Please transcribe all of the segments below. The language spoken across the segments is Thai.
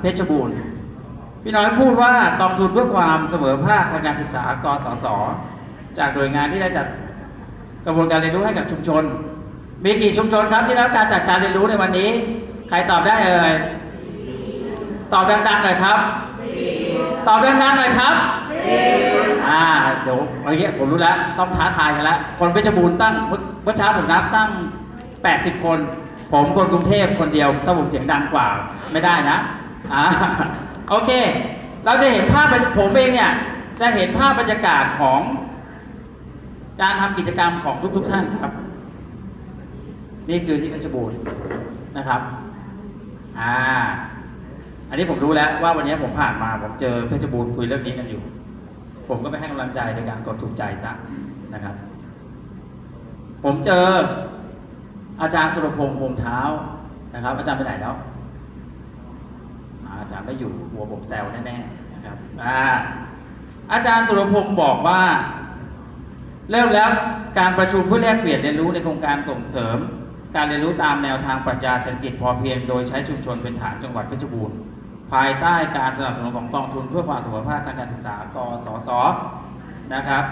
เพชรบูรณ์พี่น้อยพูดว่ากองทุนเพื่อความเสมอภาคทางการศึกษากสศจากหน่วยงานที่ได้จัดกระบวนการเรียนรู้ให้กับชุมชน มีกี่ชุมชนครับที่รับการจัดการเรียนรู้ในวันนี้ ใครตอบได้เอ่ยตอบดังๆหน่อยครับ ตอบดังๆหน่อยครับอ่าเดี๋ยวเมื่อกี้ผมรู้แล้วต้องท้าทายกันแล้วคนเพชรบูรณ์ตั้งเมื่อเช้าผมนับตั้ง 80 คน ผมคนกรุงเทพคนเดียวถ้าผมเสียงดังกว่าไม่ได้นะ อ่าโอเค เราจะเห็นภาพผมเองเนี่ยจะเห็นภาพบรรยากาศของการทำกิจกรรมของทุก ๆ ท่านครับ นี่คือที่เพชรบูรณ์นะครับอ่าอันนี้ผมรู้แล้วว่าวันนี้ผมผ่านมาผมเจอเพชรบูรณ์คุยเรื่องนี้กันอยู่ ผมก็ไปให้กำลังใจในการกดถูกใจซะนะครับ ผมเจออาจารย์สุรพงษ์พงเท้านะครับ อาจารย์ไปไหนแล้ว จารย์ไม่อยู่หัวผมแซวแน่ๆนะครับอ่าอาจารย์สุรพงษ์บอกว่า เริ่มแล้วการประชุมเพื่อแลกเปลี่ยนเรียนรู้ในโครงการส่งเสริม การเรียนรู้ตามแนวทางปรัชญาเศรษฐกิจพอเพียง โดยใช้ชุมชนเป็นฐานจังหวัดเพชรบูรณ์ภายใต้การสนับสนุนของกองทุนเพื่อความเสมอภาคทางการศึกษากสศนะครับ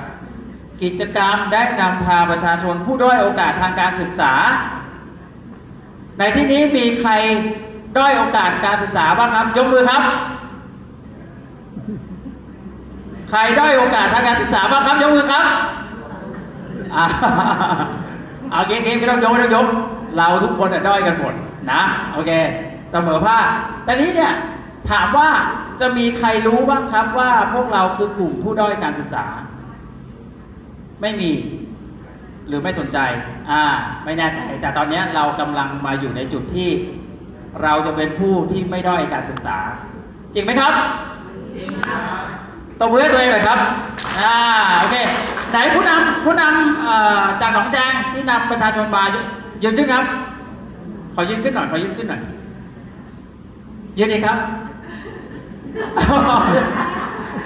กิจกรรมได้นำพาประชาชนผู้ด้อยโอกาสทางการศึกษา ในที่นี้มีใคร ด้อยโอกาสการศึกษาบ้างครับ ยกมือครับ ใครด้อยโอกาสทางการศึกษาบ้างครับยกมือครับเอาเกมเกมไม่ต้องยกไม่ต้องยก เราทุกคนอะด้อยกันหมดนะโอเคเสมอภาคแต่นี้เนี่ยถามว่าจะมีใครรู้บ้างครับว่าพวกเราคือกลุ่มผู้ด้อยการศึกษา ไม่มีหรือไม่สนใจ อ่า ไม่แน่ใจ แต่ตอนนี้เรากำลังมาอยู่ในจุดที่ เราจะเป็นผู้ที่ไม่ด้อยการศึกษา จริงไหมครับจริงครับตบมือให้ตัวเองหน่อยครับอ่าโอเคไหนผู้นำผู้นำจากหนองแจงที่นำประชาชนมายืยืนขึ้นครับ ขอยืนขึ้นหน่อยขอยืนขึ้นหน่อยยืนอีครับ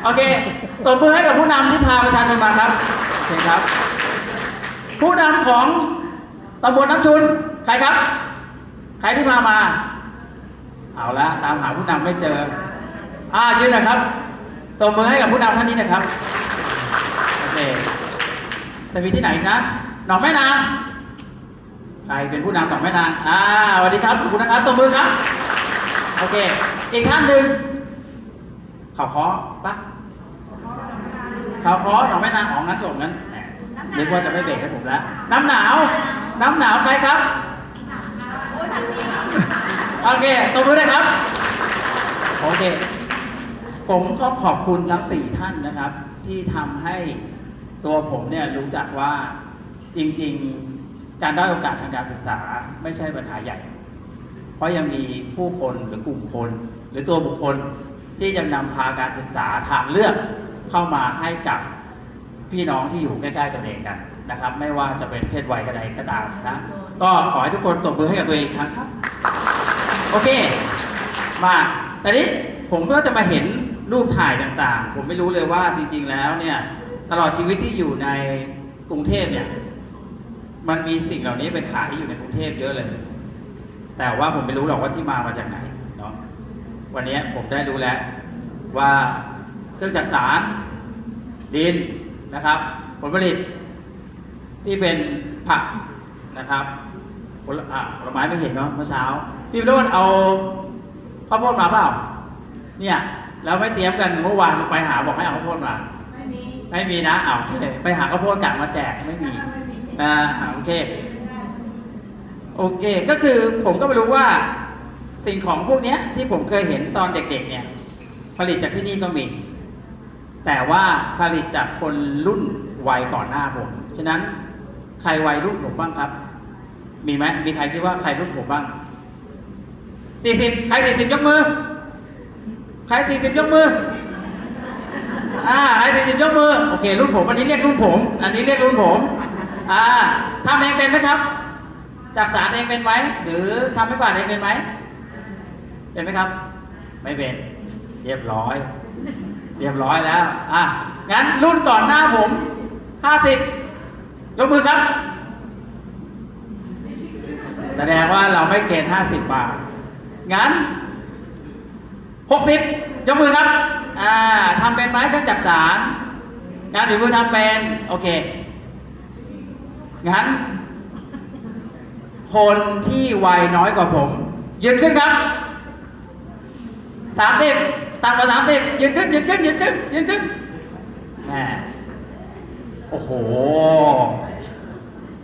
โอเคตบมือให้กับผู้นำที่พาประชาชนมาครับโอเคครับ ผู้นำของตำบลน้ำชุนใครครับ ใครที่พามา เอาละตามหาผู้นำไม่เจอ อ่ายืนหนะครับตบมือให้กับผู้นำท่านนี้นะครับโอเคจะมีที่ไหนอีกนะหนองแม่นางใครเป็นผู้นำหนองแม่นางอ่าสวัสดีครับขอบคุณนะครับตบมือครับโอเคอีกท่านหนึ่งเขาเคาะปะเขาเคาะหนองแม่นางอ๋องั้นจบงั้นแหมนึกว่าจะไม่เบรกให้ผมแล้วน้ำหนาว น้ำหนาวใครครับ โอเคตบมือเลยครับ โอเค ผมก็ขอบคุณทั้งสี่ท่านนะครับ ที่ทำให้ตัวผมเนี่ยรู้จักว่าจริง ๆ การได้อยโอกาสทางการศึกษาไม่ใช่ปัญหาใหญ่ เพราะยังมีผู้คนหรือกลุ่มคน หรือตัวบุคคลที่จะนำพาการศึกษาทางเลือกเข้ามาให้กับพี่น้องที่อยู่ใกล้ๆตัวเองกันนะครับ ไม่ว่าจะเป็นเพศวัยใดก็ตามนะ ก็ขอให้ทุกคนตบมือให้กับตัวเองอีกครั้งครับ โอเค มาต่นี้ผมก็จะมาเห็นรูปถ่ายต่างๆ ผมไม่รู้เลยว่าจริง ๆ แล้วเนี่ยตลอดชีวิตที่อยู่ในกรุงเทพเนี่ย มันมีสิ่งเหล่านี้ไปขายอยู่ในกรุงเทพเยอะเลย แต่ว่าผมไม่รู้หรอกว่าที่มามาจากไหนเนาะวันนี้ผมได้รู้แล้วว่าเครื่องจักรสารดินนะครับ ผลผลิตที่เป็นผักนะครับผลผลไม้ไม่เห็นเนาะเมื่อเช้า พี่วิโรจน์เอาข้าวโพดมาเปล่า เนี่ย แล้วไม่เตรียมกันเมื่อวานไปหาบอกให้เอาข้าวโพดมา ไม่มี ไม่มีนะเอาโอเคไปหาข้าวโพดกลับมาแจกไม่มีไม่มีอ่าอ่าโอเค โอเค ก็คือผมก็ไม่รู้ว่า สิ่งของพวกเนี้ย ที่ผมเคยเห็นตอนเด็ก ๆ เนี่ย ผลิตจากที่นี่ก็มี แต่ว่าผลิตจากคนรุ่นวัยก่อนหน้าผม ฉะนั้นใครวัยรุ่นผมบ้างครับ มีไหมมีใครคิดว่าใครรุ่นผมบ้าง สี่สิบใครสี่สิบยกมือ ใครสี่สิบยกมือ อ่า ใครสี่สิบยกมือ โอเค รุ่นผม อันนี้เรียกรุ่นผม อันนี้เรียกรุ่นผม อ่าทำเองเป็นไหมครับ จากสารเองเป็นไหม หรือทำไม่กวาเองเป็นไหม เป็นไหมครับ ไม่เป็น เรียบร้อย เรียบร้อยแล้ว อะ งั้นรุ่นก่อนหน้าผมห้าสิบยกมือครับ แสดงว่าเราไม่เกณฑ์ห้าสิบบาท งั้นหกสิบยกมือครับ อ่าทำเป็นไหมเครื่องจักสารงานฝีมือทำเป็น โอเค งั้น คนที่วัยน้อยกว่าผม ยืนขึ้นครับสามสิบต่ำกว่าสามสิบยืนขึ้น ยืนขึ้น ยืนขึ้น ยืนขึ้นแหมโอ้โห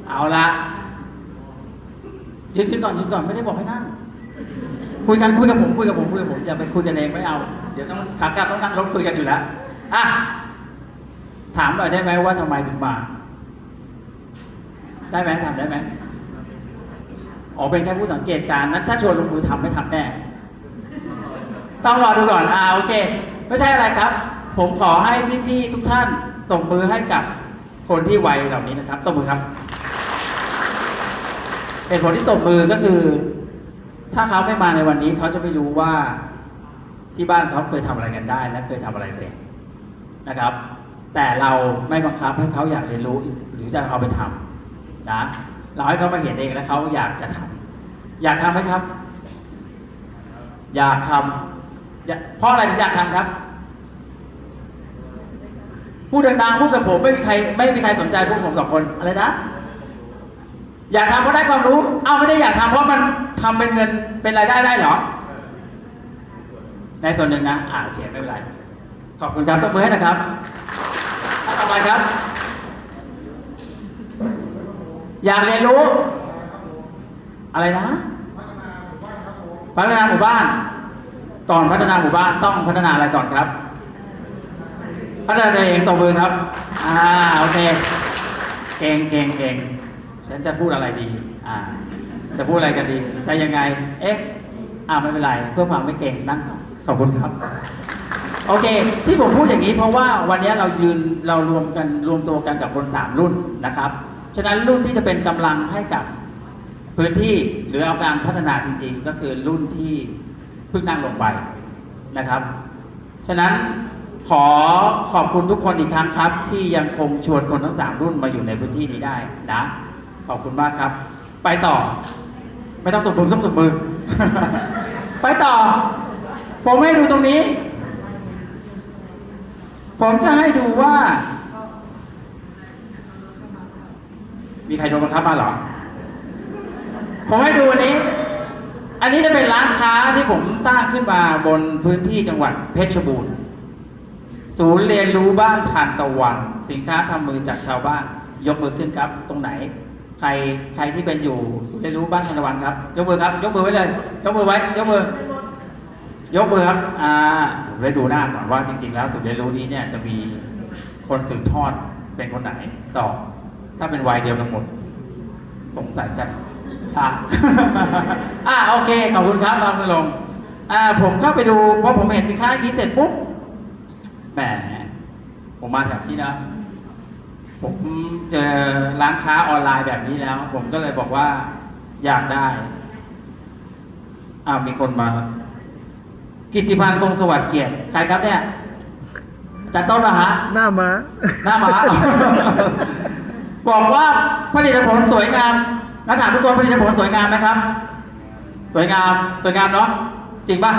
เอาละยืนขึ้นก่อนยืนก่อนไม่ได้บอกให้นั่ง คุยกันคุยกับผมคุยกับผมคุยกับผมอย่าไปคุยกันเองไม่เอา เดี๋ยวต้องขากลับต้องนั่งรถคุยกันอยู่แล้วอะถามหน่อยได้ไหมว่าทำไมถึงมาได้ไหมทำได้ไหมอ๋อเป็นแค่ผู้สังเกตการณ์นั้น ถ้าชวนลงมือทำไม่ทำแน่ต้องรอดูก่อนอ่าโอเค ไม่ใช่อะไรครับ ผมขอให้พี่ๆทุกท่านตบมือให้กับคนที่วัยเหล่านี้นะครับตบมือครับเหตุผลที่ตบมือก็คือ ถ้าเขาไม่มาในวันนี้เขาจะไม่รู้ว่าที่บ้านเขาเคยทำอะไรกันได้ และเคยทำอะไรเป็นนะครับ แต่เราไม่บังคับให้เขาอยากเรียนรู้หรือจะเอาไปทำนะเราให้เขามาเห็นเองแล้วเขาอยากจะทำอยากทำไหมครับ อยากทำอยาเพราะอะไรถึงอยากทำครับพูดดังๆพูดกับผมไม่มีใครไม่มีใครสนใจพวกผมสองคนอะไรนะ อยากทำเพราะได้ความรู้ เอ้าไม่ได้อยากทำเพราะมันทำเป็นเงินเป็นรายได้ได้หรอ ในส่วนหนึ่งนะอ่าโอเคไม่เป็นไรขอบคุณครับต้องมือให้นะครับท่าต่อไปครับ อยากเรียนรู้ อะไรนะ พัฒนาหมู่บ้านก่อนพัฒนาหมู่บ้านต้องพัฒนาอะไรก่อนครับ พัฒนาตัวเองตบมือครับ อ่าโอเค เก่งเก่งเก่ง ฉันจะพูดอะไรดี อ่า จะพูดอะไรกันดี จะยังไง เอ๊ะ อ่าไม่เป็นไร เพื่อความไม่เก่งนั่งก่อนขอบคุณครับ โอเค ที่ผมพูดอย่างนี้เพราะว่าวันนี้เรายืนเรารวมกันรวมตัวกันกับคนสามรุ่นนะครับ ฉะนั้นรุ่นที่จะเป็นกำลังให้กับพื้นที่หรือเอาการพัฒนาจริง ๆ ก็คือรุ่นที่เพิ่งนั่งลงไปนะครับ ฉะนั้นขอขอบคุณทุกคนอีกครั้งครับ ที่ยังคงชวนคนทั้งสามรุ่นมาอยู่ในพื้นที่นี้ได้นะ ขอบคุณมากครับ ไปต่อ ไม่ต้องตบมือต้องตบมือ ไปต่อ ผมให้ดูตรงนี้ ผมจะให้ดูว่า มีใครโดนบังคับมาหรอ ผมให้ดูอันนี้ อันนี้จะเป็นร้านค้าที่ผมสร้างขึ้นมาบนพื้นที่จังหวัดเพชรบูรณ์ศูนย์เรียนรู้บ้านทานตะวัน สินค้าทำมือจากชาวบ้าน ยกมือขึ้นครับ ตรงไหน ใครใครที่เป็นอยู่ศูนย์เลยรู้บ้านทานตะวันครับ ยกมือครับ ยกมือไว้เลย ยกมือไว้ ยกมือ ยกมือครับอ่าผมไปดูหน้าก่อนว่าจริง ๆ แล้วศูนย์เลยรู้นี้เนี่ยจะมีคนสืบทอดเป็นคนไหนต่อ ถ้าเป็นวัยเดียวกันหมด สงสัยจะช้าอ่าโอเคขอบคุณครับบางคุณลงอ่าผมเข้าไปดูเพอผมเห็นสินค้าอย่างนี้เสร็จปุ๊บแหมผมมาแถวนี้นะ ผมเจอร้านค้าออนไลน์แบบนี้แล้ว ผมก็เลยบอกว่าอยากได้ อ้าวมีคนมา กิตติพันธ์คงสวัสดิ์เกียรติใครครับเนี่ยอาจัดต้นมาฮะหน้าม้าหน้าหมาบอกว่าผลิตผลสวยงามนักถามทุกคนผลิตผลสวยงามไหมครับ สวยงาม สวยงามเนาะจริงป่ะ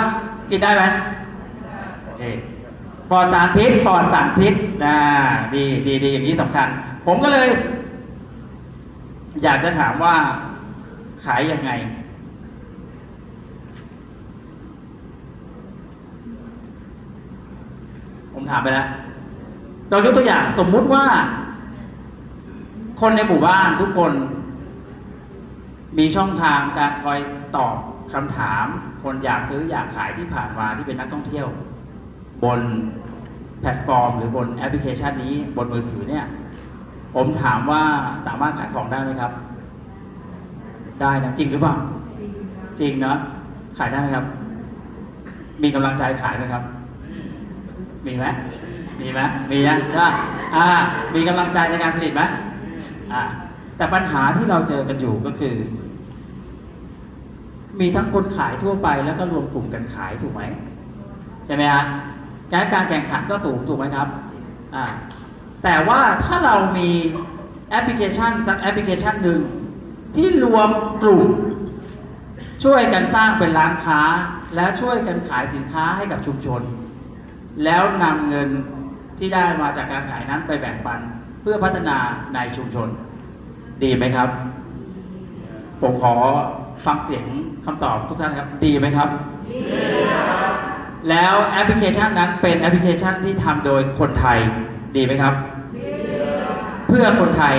กินได้ไหมโอเค ปลอดสารพิษปลอดสารพิษนะดีดีดีอย่างนี้สำคัญ ผมก็เลย อยากจะถามว่าขายยังไง ผมถามไปแล้วเรายกตัวอย่างสมมุติว่า คนในหมู่บ้านทุกคน มีช่องทางการคอยตอบคำถาม คนอยากซื้ออยากขายที่ผ่านมาที่เป็นนักท่องเที่ยว บน แพลตฟอร์ม หรือบนแอปพลิเคชันนี้บนมือถือเนี่ย ผมถามว่าสามารถขายของได้ไหมครับ ได้นะจริงหรือเปล่า จริงเนาะขายได้ไหมครับ มีกำลังใจขายไหมครับ มีไหมมีไหมมีนะใช่ปะอ่า มีกำลังใจในการผลิตไหมอ่าแต่ปัญหาที่เราเจอกันอยู่ก็คือ มีทั้งคนขายทั่วไปแล้วก็รวมกลุ่มกันขายถูกไหมใช่ไหมฮะ การการแข่งขันก็สูงถูกไหมครับอ่าแต่ว่าถ้าเรามีแอปพลิเคชันสักแอปพลิเคชันหนึ่งที่รวมกลุ่ม ช่วยกันสร้างเป็นร้านค้า และช่วยกันขายสินค้าให้กับชุมชน แล้วนำเงินที่ได้มาจากการขายนั้นไปแบ่งปันเพื่อพัฒนาในชุมชน ดีไหมครับ ผมขอฟังเสียงคำตอบทุกท่านครับ ดีไหมครับ แล้วแอปพลิเคชันนั้นเป็นแอปพลิเคชันที่ทำโดยคนไทยดีไหมครับ เพื่อคนไทย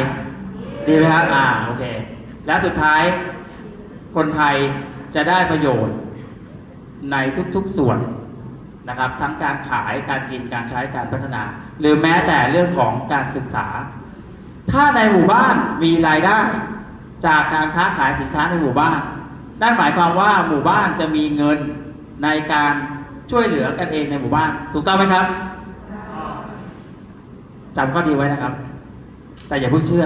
ดีไหมครับอ่าโอเค และสุดท้ายคนไทยจะได้ประโยชน์ในทุกๆส่วนนะครับ ทั้งการขายการกินการใช้การพัฒนา หรือแม้แต่เรื่องของการศึกษา ถ้าในหมู่บ้านมีรายได้ จากการค้าขายสินค้าในหมู่บ้านนั่นหมายความว่าหมู่บ้านจะมีเงินในการ ช่วยเหลือกันเองในหมู่บ้าน ถูกต้องไหมครับจำข้อดีไว้นะครับ แต่อย่าเพิ่งเชื่อ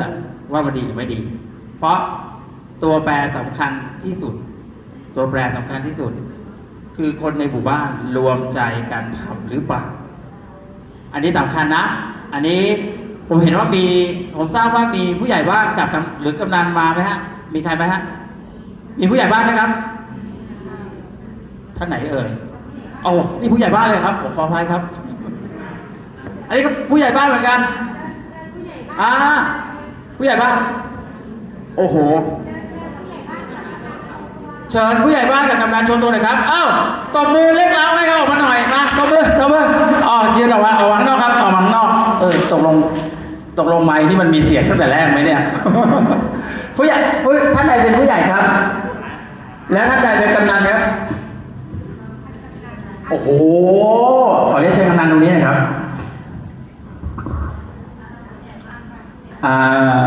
ว่ามันดีหรือไม่ดี เพราะตัวแปรสำคัญที่สุด ตัวแปรสำคัญที่สุด คือคนในหมู่บ้านรวมใจกันทำหรือเปล่าอันนี้สำคัญนะ อันนี้ผมเห็นว่ามีผมทราบว่ามีผู้ใหญ่บ้านกับหรือกำนันมาไหมฮะ มีใครไหมฮะ มีผู้ใหญ่บ้านไหมครับท่านไหนเอ่ย โอ้นี่ผู้ใหญ่บ้านเลยครับผมขออภัยครับ อันนี้ก็ผู้ใหญ่บ้านเหมือนกัน อ่า ผู้ใหญ่บ้าน โอ้โห เชิญผู้ใหญ่บ้านกับกำนันชนตัวหน่อยครับ เอ้าตบมือเล็กแล้วให้เขาออกมาหน่อยมาตบมือตบมืออ๋อเชียร์ออกมาออกมาข้างนอกครับออกมาข้างนอก เออตกลงตกลงไม้ที่มันมีเสียงตั้งแต่แรกไหมเนี่ย ผู้ใหญ่ท่านใดเป็นผู้ใหญ่ครับ แล้วท่านใดเป็นกำนันครับ โอ้โห ขอเรียกเชิญกำนันตรงนี้นะครับ อ่า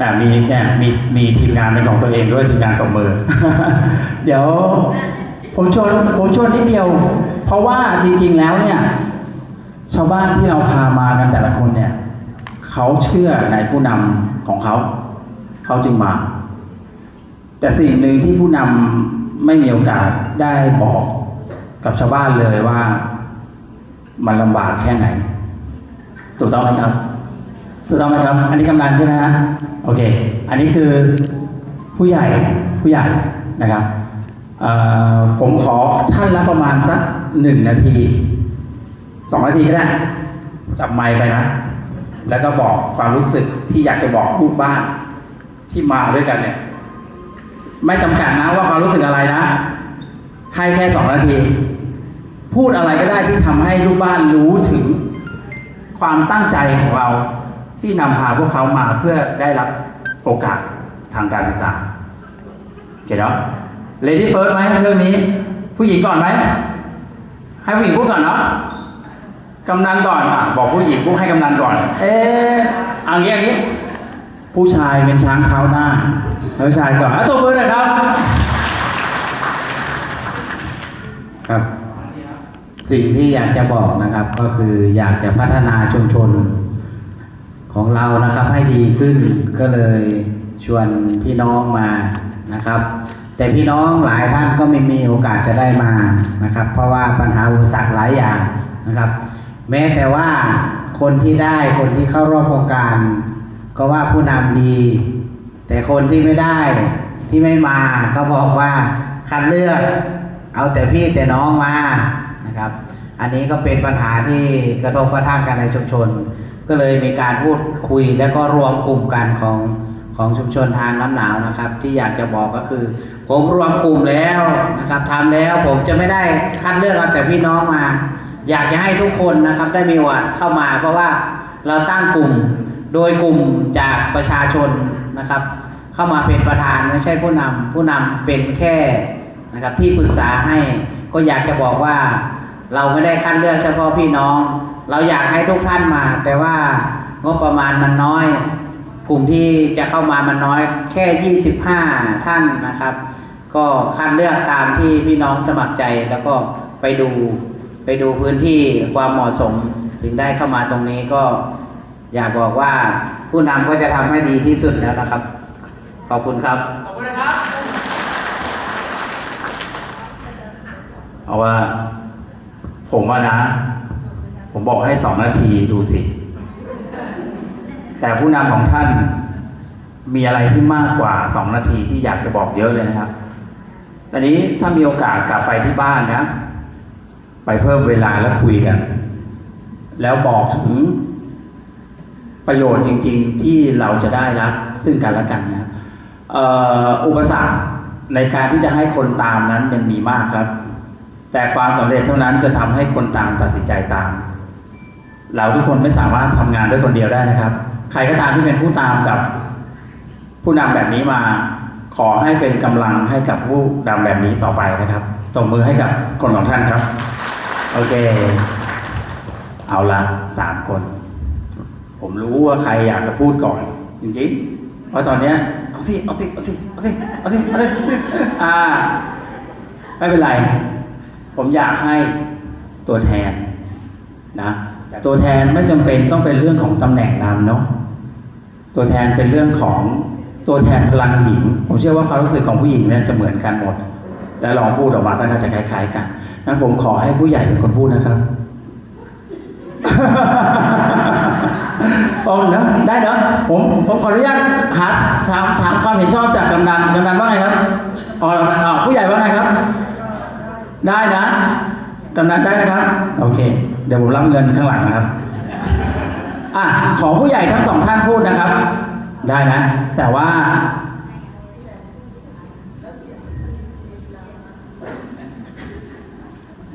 อ่ามีเนี่ยมีมีทีมงานเป็นของตัวเองด้วยทีมงานตบมือ เดี๋ยวผมชวนผมชวนนิดเดียว เพราะว่าจริง ๆ แล้วเนี่ย ชาวบ้านที่เราพามากันแต่ละคนเนี่ยเขาเชื่อในผู้นำของเขา เขาจึงมา แต่สิ่งหนึ่งที่ผู้นำไม่มีโอกาส ได้บอกกับชาวบ้านเลยว่ามันลำบากแค่ไหน ถูกต้องไหมครับ ถูกต้องไหมครับ อันนี้กำนันใช่ไหมฮะโอเค อันนี้คือผู้ใหญ่ผู้ใหญ่นะครับผมขอท่านละประมาณสักหนึ่งนาทีสองนาทีก็ได้จับไมค์ไปนะ แล้วก็บอกความรู้สึกที่อยากจะบอกลูกบ้านที่มาด้วยกันเนี่ย ไม่จำกัดนะว่าความรู้สึกอะไรนะ ให้แค่สองนาที พูดอะไรก็ได้ที่ทำให้ลูกบ้านรู้ถึงความตั้งใจของเราที่นำพาพวกเขามาเพื่อได้รับโอกาสทางการศึกษาโอเคเนาะเลดี้เฟิร์สไหมเรื่องนี้ ผู้หญิงก่อนไหม ให้ผู้หญิงพูดก่อนเนาะกำนันก่อนอะบอกผู้หญิงพูดให้กำนันก่อน เอ๊ะเอางี้อย่างนี้ ผู้ชายเป็นช้างเท้าหน้าผู้ชายก่อนอะตัวมือนะครับ สิ่งที่อยากจะบอกนะครับก็คืออยากจะพัฒนาชุมชนของเรานะครับให้ดีขึ้นก็เลยชวนพี่น้องมานะครับ แต่พี่น้องหลายท่านก็ไม่มีโอกาสจะได้มานะครับ เพราะว่าปัญหาอุปสรรคหลายอย่างนะครับ แม้แต่ว่าคนที่ได้คนที่เข้าร่วมโครงการ ก็ว่าผู้นำดี แต่คนที่ไม่ได้ที่ไม่มาก็บอกว่าคัดเลือก เอาแต่พี่แต่น้องมา นะครับ อันนี้ก็เป็นปัญหาที่กระทบกระทั่งกันในชุมชน ก็เลยมีการพูดคุยแล้วก็รวมกลุ่มกันของของชุมชนทางน้ำหนาวนะครับ ที่อยากจะบอกก็คือ ผมรวมกลุ่มแล้วนะครับทำแล้วผมจะไม่ได้คัดเลือกเอาแต่พี่น้องมา อยากจะให้ทุกคนนะครับได้มีโอกาสเข้ามา เพราะว่าเราตั้งกลุ่มโดยกลุ่มจากประชาชนนะครับ เข้ามาเป็นประธานไม่ใช่ผู้นำผู้นำเป็นแค่นะครับที่ปรึกษาให้ก็อยากจะบอกว่า เราไม่ได้คัดเลือกเฉพาะพี่น้อง เราอยากให้ทุกท่านมา แต่ว่างบประมาณมันน้อย กลุ่มที่จะเข้ามามันน้อยแค่ 25 ท่านนะครับ ก็คัดเลือกตามที่พี่น้องสมัครใจแล้วก็ไปดูไปดูพื้นที่ความเหมาะสมถึงได้เข้ามาตรงนี้ก็อยากบอกว่าผู้นำก็จะทำให้ดีที่สุดแล้วนะครับ ขอบคุณครับ ขอบคุณนะครับเอาว่า ผมว่านะ ผมบอกให้สองนาทีดูสิ แต่ผู้นำของท่านมีอะไรที่มากกว่าสองนาทีที่อยากจะบอกเยอะเลยนะครับตอนนี้ถ้ามีโอกาสกลับไปที่บ้านนะ ไปเพิ่มเวลาแล้วคุยกัน แล้วบอกถึงประโยชน์จริง ๆ ที่เราจะได้รับซึ่งกันและกันนะอออุปสรรคในการที่จะให้คนตามนั้นมันมีมากครับ แต่ความสำเร็จเท่านั้นจะทำให้คนตามตัดสินใจตาม เราทุกคนไม่สามารถทำงานด้วยคนเดียวได้นะครับ ใครก็ตามที่เป็นผู้ตามกับผู้นำแบบนี้มาขอให้เป็นกำลังให้กับผู้นำแบบนี้ต่อไปนะครับตบมือให้กับคนของท่านครับ โอเค เอาละสามคน ผมรู้ว่าใครอยากจะพูดก่อน จริงๆเพราะตอนเนี้ยเอาสิเอาสิเอาสิเอาสิเอาสิเอาสิอ่าไม่เป็นไร ผมอยากให้ตัวแทนนะแต่ตัวแทนไม่จำเป็นต้องเป็นเรื่องของตำแหน่งนำเนาะตัวแทนเป็นเรื่องของตัวแทนพลังหญิง ผมเชื่อว่าความรู้สึกของผู้หญิงเนี่ยจะเหมือนกันหมด และลองพูดออกมาก็น่าจะคล้ายๆกันนั้นผมขอให้ผู้ใหญ่เป็นคนพูดนะครับผมนะได้เนาะผมผมขออนุญาตหาถามถามความเห็นชอบจากกำนันกำนันว่าไงครับอ๋อกำนันอ๋อผู้ใหญ่ว่าไงครับ ได้นะกำนันได้นะครับ โอเค เดี๋ยวผมรับเงินข้างหลังนะครับอะขอผู้ใหญ่ทั้งสองท่านพูดนะครับ ได้นะ แต่ว่า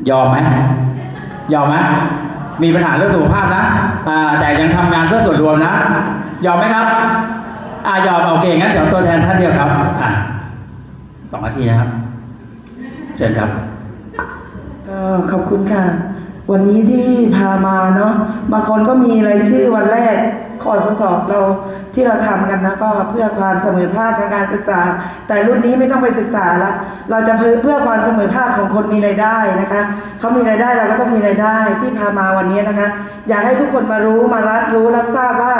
ยอมไหมยอมไหมมีปัญหาเรื่องสุขภาพนะอ่าแต่ยังทำงานเพื่อส่วนรวมนะ ยอมไหมครับอ่ายอมโอเคงั้นเดี๋ยวตัวแทนท่านเดียวครับอะสองนาทีนะครับ เชิญครับ ขอบคุณค่ะ วันนี้ที่พามาเนาะบางคนก็มีรายชื่อวันแรกขอสอบเราที่เราทำกันนะก็เพื่อความเสมอภาคทางการศึกษา แต่รุ่นนี้ไม่ต้องไปศึกษาละเราจะเพื่อเพื่อความเสมอภาคของคนมีรายได้นะคะเขามีรายได้เราก็ต้องมีรายได้ที่พามาวันนี้นะคะ อยากให้ทุกคนมารู้มารับรู้รับทราบว่า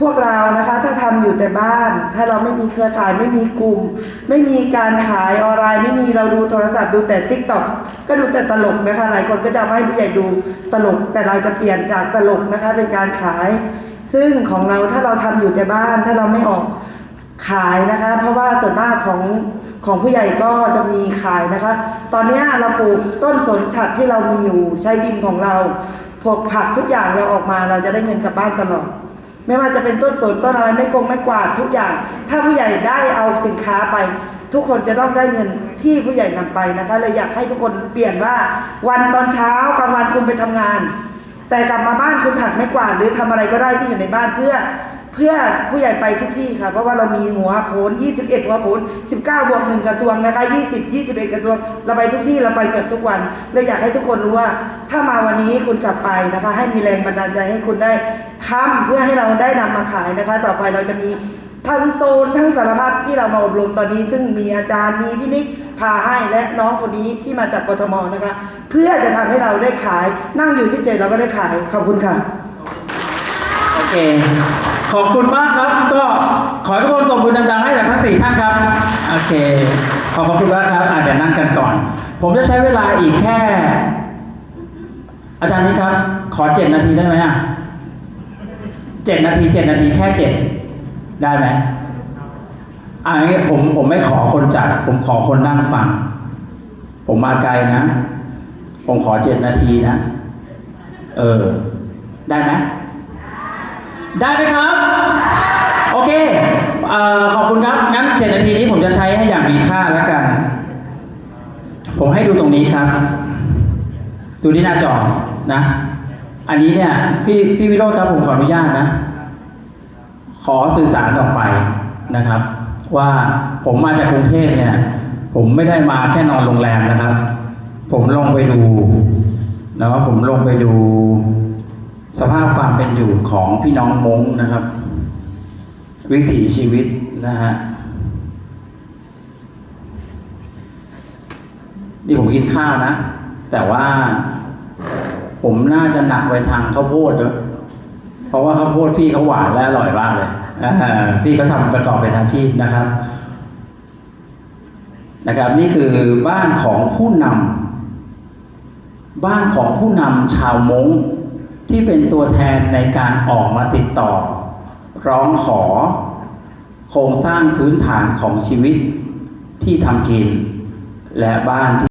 พวกเรานะคะถ้าทำอยู่แต่บ้าน ถ้าเราไม่มีเครือข่ายไม่มีกลุ่ม ไม่มีการขายออนไลน์ไม่มีเราดูโทรศัพท์ดูแต่ทิกตอกก็ดูแต่ตลกนะคะ หลายคนก็จะไม่ให้ผู้ใหญ่ดูตลก แต่เราจะเปลี่ยนจากตลกนะคะเป็นการขาย ซึ่งของเราถ้าเราทำอยู่แต่บ้าน ถ้าเราไม่ออกขายนะคะ เพราะว่าส่วนมากของของผู้ใหญ่ก็จะมีขายนะคะ ตอนนี้เราปลูกต้นสนฉัดที่เรามีอยู่ใช้ดินของเราพวกผักทุกอย่างเราออกมาเราจะได้เงินกลับบ้านตลอด ไม่ว่าจะเป็นต้นสนต้นอะไรไม่คงไม่กวาดทุกอย่าง ถ้าผู้ใหญ่ได้เอาสินค้าไป ทุกคนจะต้องได้เงินที่ผู้ใหญ่นำไปนะคะเลยอยากให้ทุกคนเปลี่ยนว่าวันตอนเช้ากลางวันคุณไปทำงาน แต่กลับมาบ้านคุณถักไม่กวาดหรือทำอะไรก็ได้ที่อยู่ในบ้านเพื่อ เพื่อผู้ใหญ่ไปทุกที่ค่ะ เพราะว่าเรามีหัวโขน 21 หัวโขน 19 บวกหนึ่งกระทรวงนะคะ 20 21 กระทรวง เราไปทุกที่เราไปเกือบทุกวันเลยอยากให้ทุกคนรู้ว่า ถ้ามาวันนี้คุณกลับไปนะคะ ให้มีแรงบันดาลใจให้คุณได้ทำเพื่อให้เราได้นำมาขายนะคะ ต่อไปเราจะมีทั้งโซนทั้งสารพัดที่เรามาอบรมตอนนี้ ซึ่งมีอาจารย์มีพี่นิกพาให้และน้องคนนี้ที่มาจากกทมนะคะ เพื่อจะทำให้เราได้ขายนั่งอยู่ที่เฉยๆเราก็ได้ขายขอบคุณค่ะ โอเค ขอบคุณมากครับ ก็ขอให้ทุกคนตบมือดังๆให้กับทั้งสี่ท่านครับ โอเค ขอบคุณมากครับอาจจะเดี๋ยวนั่งกันก่อน ผมจะใช้เวลาอีกแค่ อาจารย์นี้ครับ ขอเจ็ดนาทีได้ไหมอะเจ็ดนาทีเจ็ดนาทีแค่เจ็ดได้ไหมอ่างี้ผมผมไม่ขอคนจัด ผมขอคนนั่งฟัง ผมมาไกลนะ ผมขอเจ็ดนาทีนะ เออ ได้ไหมได้ไหมครับ เคเอ่อขอบคุณครับ งั้นเจ็ดนาทีนี้ผมจะใช้ให้อย่างมีค่าแล้วกัน ผมให้ดูตรงนี้ครับ ดูที่หน้าจอนะ อันนี้เนี่ย พี่พี่วิโรจน์ครับผมขออนุญาตนะ ขอสื่อสารออกไปนะครับ ว่าผมมาจากกรุงเทพเนี่ย ผมไม่ได้มาแค่นอนโรงแรมนะครับ ผมลงไปดูนะครับผมลงไปดูสภาพความเป็นอยู่ของพี่น้องมงนะครับ วิถีชีวิตนะฮะนี่ผมกินข้าวนะ แต่ว่าผมน่าจะหนักไปทางข้าวโพดเนอะเพราะว่าข้าวโพดพี่เขาหวานและอร่อยมากเลยพี่เขาทำประกอบเป็นอาชีพนะครับ นะครับ นี่คือบ้านของผู้นำบ้านของผู้นำชาวม้งที่เป็นตัวแทนในการออกมาติดต่อ ร้องขอ โครงสร้างพื้นฐานของชีวิตที่ทำกินและบ้านที่